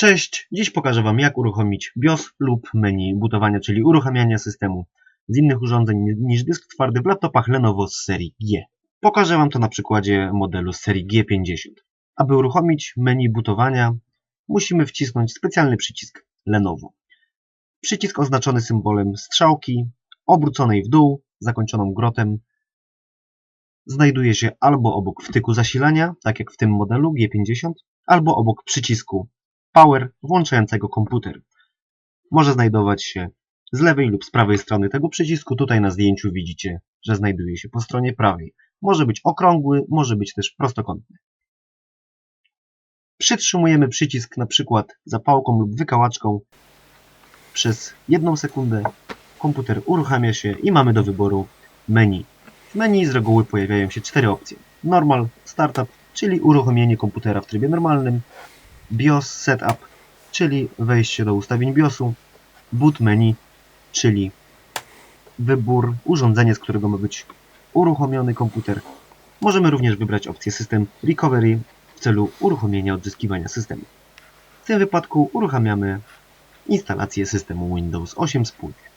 Cześć, dziś pokażę Wam jak uruchomić BIOS lub menu bootowania, czyli uruchamiania systemu z innych urządzeń niż dysk twardy w laptopach Lenovo z serii G. Pokażę Wam to na przykładzie modelu z serii G50. Aby uruchomić menu bootowania musimy wcisnąć specjalny przycisk Lenovo. Przycisk oznaczony symbolem strzałki, obróconej w dół, zakończoną grotem, znajduje się albo obok wtyku zasilania, tak jak w tym modelu G50, albo obok przycisku Power włączającego komputer. Może znajdować się z lewej lub z prawej strony tego przycisku. Tutaj na zdjęciu widzicie, że znajduje się po stronie prawej. Może być okrągły, może być też prostokątny. Przytrzymujemy przycisk na przykład zapałką lub wykałaczką przez jedną sekundę. Komputer uruchamia się i mamy do wyboru menu. W menu z reguły pojawiają się cztery opcje. Normal, Startup, czyli uruchomienie komputera w trybie normalnym, BIOS Setup, czyli wejście do ustawień BIOSu, Boot Menu, czyli wybór urządzenia, z którego ma być uruchomiony komputer. Możemy również wybrać opcję System Recovery w celu uruchomienia odzyskiwania systemu. W tym wypadku uruchamiamy instalację systemu Windows 8 wspólnie.